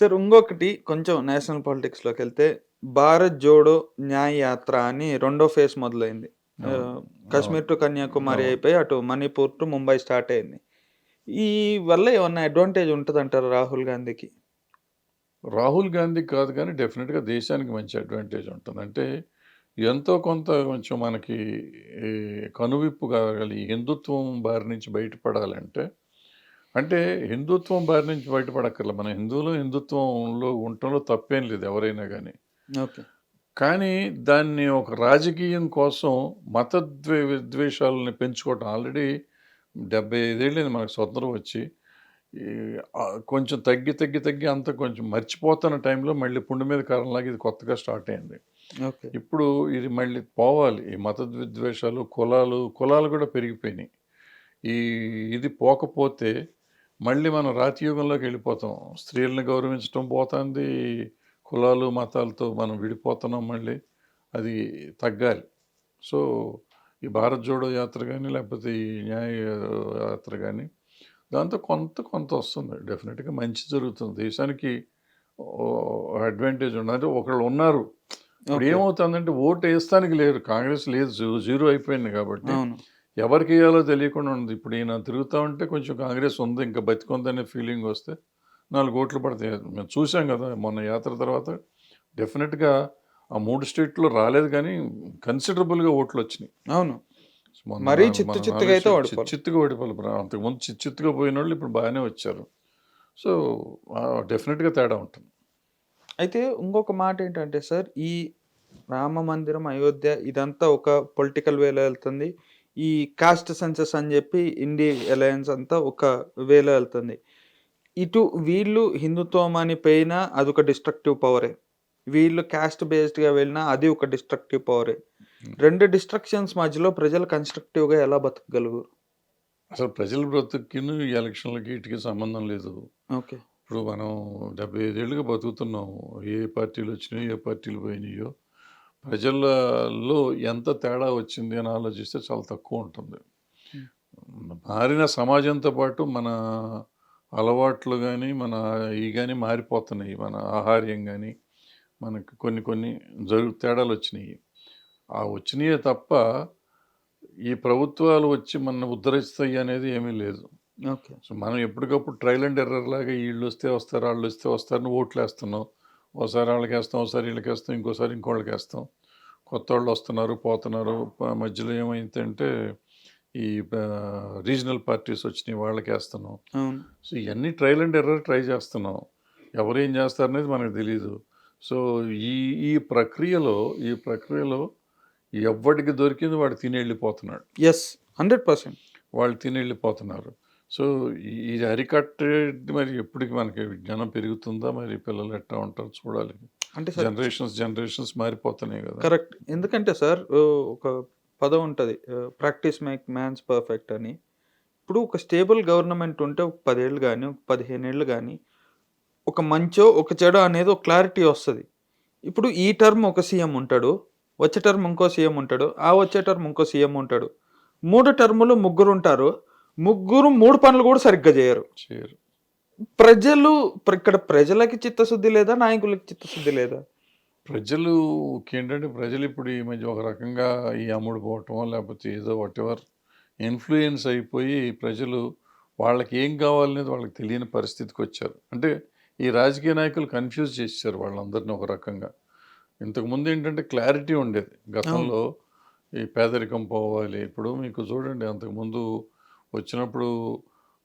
Sir ఇంకొకటి కొంచెం national పాలిటిక్స్‌లోకి వెళ్తే 'భారత్ జోడో న్యాయ్ యాత్ర' అని రెండో ఫేజ్ మొదలైంది. కాశ్మీర్ టు కన్యాకుమారి. అయిపోయి అటు మణిపూర్ టు ముంబై స్టార్ట్ అయింది. ఈ వల్ల ఏమన్నా అడ్వాంటేజ్ ఉంటదంటారా రాహుల్ గాంధీకి? రాహుల్ గాంధీ కాదు కానీ డెఫినెట్‌గా దేశానికి మంచి అడ్వాంటేజ్ ఉంటుంది. అంటే ఎంతో కొంత కొంచెం మనకి కనువిప్పు కాగలి హిందుత్వం బారి నుంచి బయటపడాలంటే అంటే హిందుత్వం బారి నుంచి బయటపడక్కర్లే. మన హిందువులు హిందుత్వంలో ఉండటంలో తప్పేం లేదు ఎవరైనా గానీ. ఓకే. కానీ దాన్ని ఒక రాజకీయం కోసం మత ద్వే విద్వేషాలని పెంచుకోవటం ఆల్రెడీ 75 ఏళ్ళయింది మనకు స్వతంత్రం వచ్చి. కొంచెం తగ్గి, తగ్గి, తగ్గి అంతా కొంచెం మర్చిపోతున్న టైంలో మళ్ళీ పుండు మీద కారంలాగా ఇది కొత్తగా స్టార్ట్ అయింది. ఓకే. ఇప్పుడు ఇది మళ్ళీ పోవాలి. ఈ మత విద్వేషాలు, కులాలు, కులాలు కూడా పెరిగిపోయినాయి. ఈ ఇది పోకపోతే మళ్ళీ మనం రాతి యుగంలోకి వెళ్ళిపోతాం. స్త్రీలని గౌరవించటం పోతాంది. కులాలు, మతాలతో మనం విడిపోతున్నాం మళ్ళీ. అది తగ్గాలి. సో, ఈ భారత్ జోడో యాత్ర గాని, లేకపోతే ఈ న్యాయ యాత్ర గాని, దాంతో కొంత కొంత వస్తుంది. డెఫినెట్‌గా మంచి జరుగుతుంది. దేశానికి అడ్వాంటేజ్ ఉంది. అంటే ఒకళ్ళు ఉన్నారు. ఇప్పుడు. ఏమవుతుందంటే ఓటు ఏస్తానికి లేరు. కాంగ్రెస్ లేదు. జీరో అయిపోయింది కాబట్టి అవును. ఎవరికేయాలో తెలియకుండా ఉంది. ఇప్పుడు ఈయన తిరుగుతా ఉంటే కొంచెం కాంగ్రెస్ ఉంది ఇంకా బతికుందనే ఫీలింగ్ వస్తే 4 ఓట్లు పడతాయి. మేము చూసాం కదా! మొన్న యాత్ర తర్వాత డెఫినెట్‌గా ఆ 3 స్టేట్‌లో రాలేదు కానీ కన్సిడరబుల్‌గా ఓట్లొచ్చినాయి. అవును. మొన్న మరీ చిత్తు చిత్తుగా నాలుగు అయితే చిత్తుగా. బ్ర అంతకుముందు చిత్తు చిత్తుగా పోయినోళ్ళు ఇప్పుడు బాగానే వచ్చారు. సో, డెఫినెట్‌గా తేడా ఉంటుంది. అయితే ఇంకొక మాట ఏంటంటే సార్, ఈ రామ మందిరం, అయోధ్య ఇదంతా ఒక పొలిటికల్ వేలో వెళ్తుంది. ఈ కాస్ట్ సెన్సస్ అని చెప్పి ఇండీ అలయన్స్ అంతా ఒక వేలో వెళ్తుంది. ఇటు వీళ్ళు హిందుత్వం అని పోయినా అదొక డిస్ట్రక్టివ్ పవరే. వీళ్ళు కాస్ట్ బేస్డ్‌గా వెళ్ళినా అది ఒక డిస్ట్రక్టివ్ పవరే. 2 డిస్ట్రక్షన్స్ మధ్యలో ప్రజలు కన్‌స్ట్రక్టివ్‌గా ఎలా బతకగలుగురు? అసలు ప్రజల బ్రతుకుకిను ఈ ఎలక్షన్‌లకి ఈటికి సంబంధం లేదు. ఓకే. ఇప్పుడు మనం 75 ఏళ్ళుగా బతుకుతున్నాం. ఏ పార్టీలు వచ్చినాయో, ఏ పార్టీలు పోయినాయో, ప్రజలలో ఎంత తేడా వచ్చింది అని ఆలోచిస్తే చాలా తక్కువ ఉంటుంది. మారిన సమాజంతో పాటు మన అలవాట్లు గాని, మన ఇయి గాని మారిపోతున్నాయి. మన ఆహార్యం గాని, మనకి కొన్ని కొన్ని జరుగు తేడాలొచ్చినాయి. ఆ వచ్చినియే తప్ప ఈ ప్రభుత్వాలు వచ్చి మనల్ని ఉద్ధరిస్తాయి అనేది ఏమీ లేదు. ఓకే. సో, మనం ఎప్పటికప్పుడు ట్రయల్ అండ్ ఎర్రర్ లాగా ఈళ్ళొస్తే వస్తారు, ఆళ్ళొస్తే వస్తారని ఓట్లేస్తున్నాం. ఓసారి ఆళ్ళకేస్తాం, ఓసారి ఈళ్ళకేస్తాం, ఇంకోసారి ఇంకోళ్ళకేస్తాం. కొత్తోళ్ళు వస్తున్నారు, పోతున్నారు. మధ్యలో ఏమైందంటే ఈ రీజనల్ పార్టీస్ వచ్చినాయి వాళ్ళకేస్తున్నాం. అవును. సో, ఇయన్నీ ట్రయల్ అండ్ ఎర్రర్ ట్రై చేస్తున్నాం. ఎవరేం చేస్తారనేది మనకు తెలీదు. సో, ఈ ఈ ప్రక్రియలో ఈ ప్రక్రియలో ఎవ్వడికి దొరికింది వాడు తిని వెళ్ళిపోతున్నాడు. యెస్. 100% వాళ్ళు తిని వెళ్ళిపోతున్నారు. సో, ఇది అరికట్టేది మరి ఎప్పటికి మనకి జ్ఞానం పెరుగుతుందా? మరి పిల్లలు ఎట్టా ఉంటారో చూడాలి. అంటే జనరేషన్స్, జనరేషన్స్ మారిపోతున్నాయి కదా! కరెక్ట్. ఎందుకంటే సార్ ఒక పదం ఉంటది. ప్రాక్టీస్ మేక్ మ్యాన్స్ పర్ఫెక్ట్ అని. ఇప్పుడు ఒక స్టేబుల్ గవర్నమెంట్ ఉంటే ఒక 10 ఏళ్ళు గాని, ఒక 15 ఏళ్ళు గాని, ఒక మంచో, ఒక చెడో అనేది ఒక క్లారిటీ వస్తది. ఇప్పుడు ఈ టర్మ్ ఒక సీఎం ఉంటాడు. వచ్చే టర్మ్ ఇంకో సీఎం ఉంటాడు. ఆ వచ్చే టర్మ్ ఇంకో సీఎం ఉంటాడు. 3 టర్ములు ముగ్గురు ఉంటారు. ముగ్గురు 3 పనులు కూడా సరిగ్గా చేయరు. చేయరు. ప్రజలు ప్ర ఇక్కడ ప్రజలకి చిత్తశుద్ధి లేదా? నాయకులకి చిత్తశుద్ధి లేదా? ప్రజలు ఏంటంటే ప్రజలు ఇప్పుడు ఈ మధ్య ఒక రకంగా ఈ అమ్ముడు పోవటమో లేకపోతే ఏదో వాటెవర్ ఇన్‌ఫ్లూయెన్స్ అయిపోయి ప్రజలు వాళ్ళకి ఏం కావాలనేది వాళ్ళకి తెలియని పరిస్థితికి వచ్చారు. అంటే ఈ రాజకీయ నాయకులు కన్‌ఫ్యూజ్ చేసేసారు వాళ్ళందరిని ఒక రకంగా. ఇంతకుముందు ఏంటంటే క్లారిటీ ఉండేది. గతంలో ఈ పేదరికం పోవాలి. ఇప్పుడు మీకు చూడండి అంతకుముందు వచ్చినప్పుడు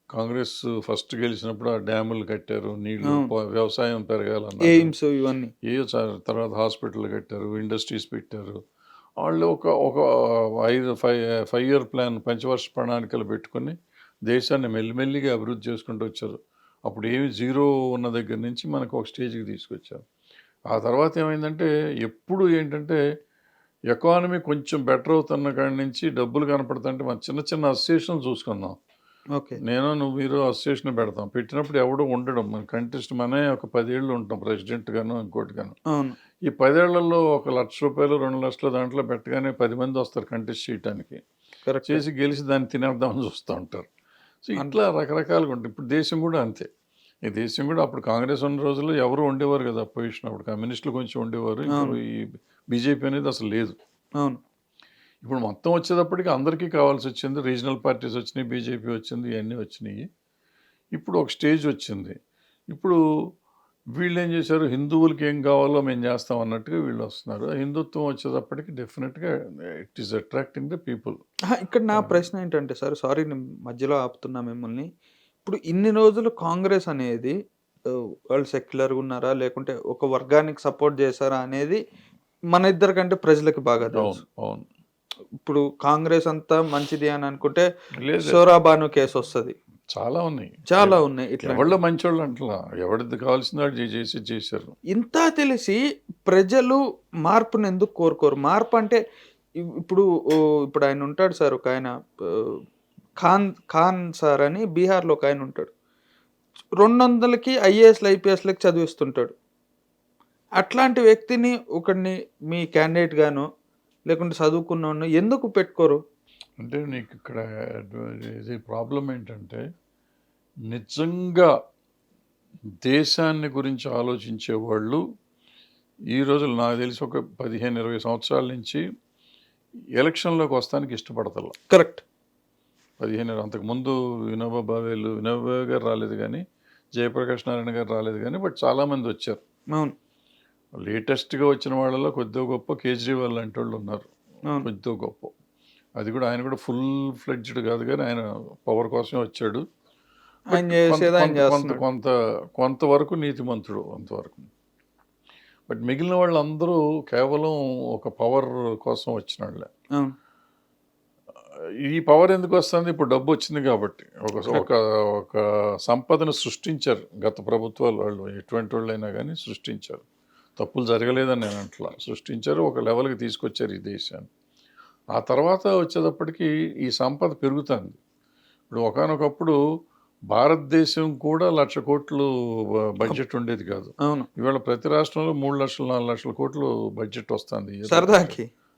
కాంగ్రెస్ ఫస్ట్ గెలిచినప్పుడు ఆ డ్యాములు కట్టారు. నీళ్ళు వ్యవసాయం పెరగాలన్నారు. ఎయిమ్స్ ఇవన్నీ. సార్ తర్వాత హాస్పిటల్ కట్టారు. ఇండస్ట్రీస్ పెట్టారు. వాళ్ళు ఒక ఒక 5 ఫై 5 ఇయర్ ప్లాన్ పంచవర్ష ప్రణాళికలు పెట్టుకొని దేశాన్ని మెల్లిమెల్లిగా అభివృద్ధి చేసుకుంటూ వచ్చారు. అప్పుడు ఏమి జీరో ఉన్న దగ్గర నుంచి మనకు ఒక స్టేజ్‌కి తీసుకొచ్చారు. ఆ తర్వాత ఏమైందంటే ఎప్పుడు ఏంటంటే ఎకానమీ కొంచెం బెటర్ అవుతున్న కాడి నుంచి డబ్బులు కనపడుతుంటే మన చిన్న చిన్న అసోసియేషన్లు చూసుకుందాం. ఓకే. నేను నువ్వు మీరు అసోసియేషన్ పెడతాం. పెట్టినప్పుడు ఎవడు ఉండడు. మన కంటెస్ట్ మనమే ఒక 10 ఏళ్ళు ఉంటాం ప్రెసిడెంట్ గాను, ఇంకోటి గాను. ఈ 10 ఏళ్ళలో ఒక రూ. 1,00,000, 2,00,000 దాంట్లో పెట్టగానే 10 మంది వస్తారు కంటెస్ట్. కరెక్టే. చేసి గెలిచి దాన్ని తినేద్దామని చూస్తూ ఉంటారు. సో, ఇట్లా రకరకాలుగా ఉంటాయి. ఇప్పుడు దేశం కూడా అంతే. ఈ దేశం కూడా అప్పుడు కాంగ్రెస్ ఉన్న రోజుల్లో ఎవరు ఉండేవారు కదా అపోజిషన్ అప్పుడు కమ్యూనిస్టులు కొంచెం ఉండేవారు. ఇప్పుడు. ఈ బీజేపీ అనేది అసలు లేదు. అవును. ఇప్పుడు మొత్తం వచ్చేటప్పటికి అందరికీ కావాల్సి వచ్చింది. రీజనల్ పార్టీస్ వచ్చినాయి బీజేపీ వచ్చింది ఇవన్నీ వచ్చినాయి. ఇప్పుడు ఒక స్టేజ్ వచ్చింది. ఇప్పుడు వీళ్ళు ఏం చేశారు? హిందువులకి ఏం కావాలో మేము చేస్తాం అన్నట్టుగా వీళ్ళు వస్తున్నారు. హిందుత్వం వచ్చేటప్పటికి డెఫినెట్గా it is attracting the people ఇక్కడ నా ప్రశ్న ఏంటంటే సార్ సారీ మధ్యలో ఆపుతున్నా మిమ్మల్ని. ఇప్పుడు ఇన్ని రోజులు కాంగ్రెస్ అనేది వాళ్ళు సెక్యులర్గా ఉన్నారా? లేకుంటే ఒక వర్గానికి సపోర్ట్ చేశారా అనేది మన ఇద్దరి కంటే ప్రజలకు బాగా తెలుసు. అవును. ఇప్పుడు కాంగ్రెస్ అంతా మంచిది అని అనుకుంటే సోరాబాను కేసు వస్తుంది. చాలా ఉన్నాయి. చాలా ఉన్నాయి ఇట్లా ఎవళ్ళ మంచోళ్ళు అంటలా? ఎవరిది చే- చేసి చేశారు. ఇంత తెలిసి ప్రజలు మార్పుని ఎందుకు కోరుకోరు? మార్పు అంటే ఇప్పుడు ఇప్పుడు ఆయన ఉంటాడు సార్ ఒక ఆయన ఖాన్ ఖాన్ సార్ అని బీహార్లో ఒక ఆయన ఉంటాడు. రెండు వందలకి ఐఏఎస్లు ఐపీఎస్లకి చదివిస్తుంటాడు. అట్లాంటి వ్యక్తిని ఒకడిని మీ క్యాండిడేట్ గాను లేకుంటే చదువుకున్న ఎందుకు పెట్టుకోరు? అంటే నీకు ఇక్కడ ఇది ప్రాబ్లం ఏంటంటే నిజంగా దేశాన్ని గురించి ఆలోచించే వాళ్ళు ఈ రోజులు నాకు తెలిసి ఒక పదిహేను ఇరవై సంవత్సరాల నుంచి ఎలక్షన్లోకి వస్తానికి ఇష్టపడతల. కరెక్ట్. పదిహేను అంతకుముందు వినోబా భావేలు వినోబా గారు రాలేదు కానీ జయప్రకాష్ నారాయణ గారు రాలేదు కానీ బట్ చాలామంది వచ్చారు. అవును. లేటెస్ట్గా వచ్చిన వాళ్ళలో కొద్దిగా గొప్ప కేజ్రీవాల్ లాంటి వాళ్ళు ఉన్నారు. కొద్దిగా గొప్ప. అది కూడా ఆయన కూడా ఫుల్ ఫ్లెడ్జ్డ్ కాదు కానీ ఆయన పవర్ కోసం వచ్చాడు. కొంత- కొంత కొంతవరకు నీతిమంతుడు కొంతవరకు బట్ మిగిలిన వాళ్ళందరూ కేవలం ఒక పవర్ కోసం వచ్చిన వాళ్ళే. ఈ పవర్ ఎందుకు వస్తుంది? ఇప్పుడు డబ్బు వచ్చింది కాబట్టి. ఒక ఒక ఒక సంపదను సృష్టించారు గత ప్రభుత్వాలు వాళ్ళు. ఎటువంటి వాళ్ళైనా కానీ సృష్టించారు. తప్పులు జరగలేదని నేను అంటలా. సృష్టించారు ఒక లెవెల్కి తీసుకొచ్చారు ఈ దేశాన్ని. ఆ తర్వాత వచ్చేటప్పటికి ఈ సంపద పెరుగుతుంది. ఇప్పుడు ఒకనొకప్పుడు భారతదేశం కూడా లక్ష కోట్లు బడ్జెట్ ఉండేది కాదు. అవును. ఇవాళ ప్రతి రాష్ట్రంలో మూడు లక్షలు నాలుగు లక్షల కోట్లు బడ్జెట్ వస్తుంది. సరదాకి.